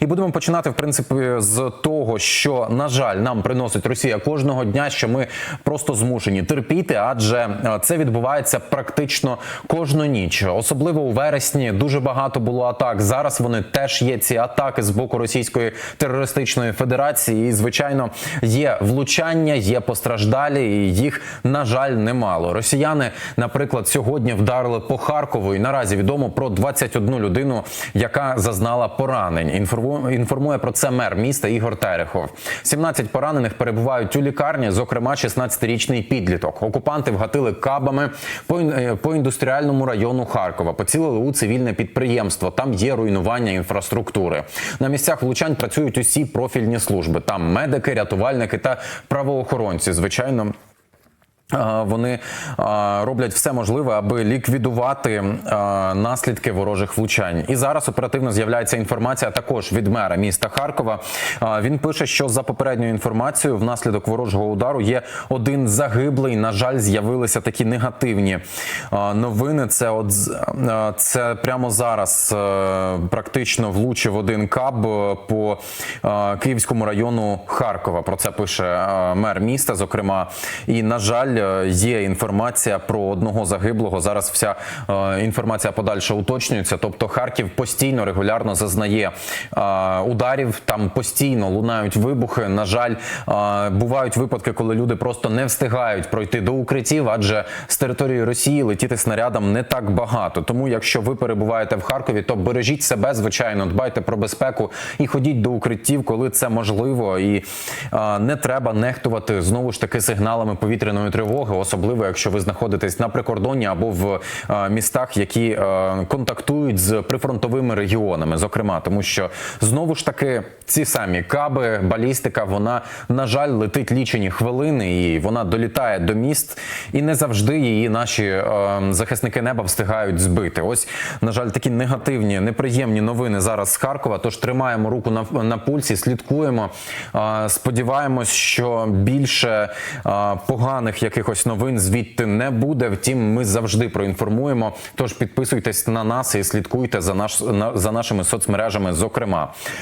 І будемо починати в принципі з того, що на жаль нам приносить Росія кожного дня, що ми просто змушені терпіти, адже е, це відбувається практично кожну ніч, особливо у вересні. Дуже багато було атак. Зараз вони теж є ці атаки з боку Російської терористичної федерації. І звичайно, є влучання, є постраждалі, і їх на жаль немало. Росіяни, наприклад, сьогодні вдарили по Харкову. І наразі відомо про 21 людину, яка зазнала поранень. Інформує, інформує про це мер міста Ігор Терехов. 17 поранених перебувають у лікарні, зокрема 16-річний підліток. Окупанти вгатили кабами по, е, по індустріальному району Харкова. Поцілили у цивільне підприємство. Там є руйнування інфраструктури. На місцях влучань працюють усі профільні служби. Там медики, рятувальники та правоохоронці. Звичайно. Вони роблять все можливе, аби ліквідувати наслідки ворожих влучань. І зараз оперативно з'являється інформація також від мера міста Харкова. Він пише, що за попередньою інформацією, внаслідок ворожого удару є один загиблий. На жаль, з'явилися такі негативні новини. Це от це прямо зараз е, практично влучив один каб е, по Київському району Харкова. Про це пише мер міста. Зокрема, і на жаль, е, є інформація про одного загиблого. Зараз вся е, інформація подальше уточнюється. Тобто, Харків постійно регулярно зазнає е, ударів. Там постійно лунають вибухи. На жаль, бувають випадки, коли люди просто не встигають пройти до укриттів, адже з території Росії летіти снарядом не так багато. Тому, якщо ви перебуваєте в Харкові, то бережіть себе, звичайно, дбайте про безпеку і ходіть до укриттів, коли це можливо, і не треба нехтувати знову ж таки сигналами повітряної тривоги, особливо якщо ви знаходитесь на прикордонні або в е, містах, які е, контактують з прифронтовими регіонами, зокрема, тому що знову ж таки ці самі каби, балістика, вона на жаль летить лічені хвилини, і вона долітає до міст, і не завжди її наші е, захисники неба встигають збити. Ось на жаль, такі негативні, неприємні новини зараз з Харкова. Тож тримаємо руку на, на пульсі, слідкуємо. Сподіваємось, що більше поганих якихось новин звідти не буде. Втім, ми завжди проінформуємо. Тож підписуйтесь на нас і слідкуйте за наш за нашими соцмережами. Зокрема,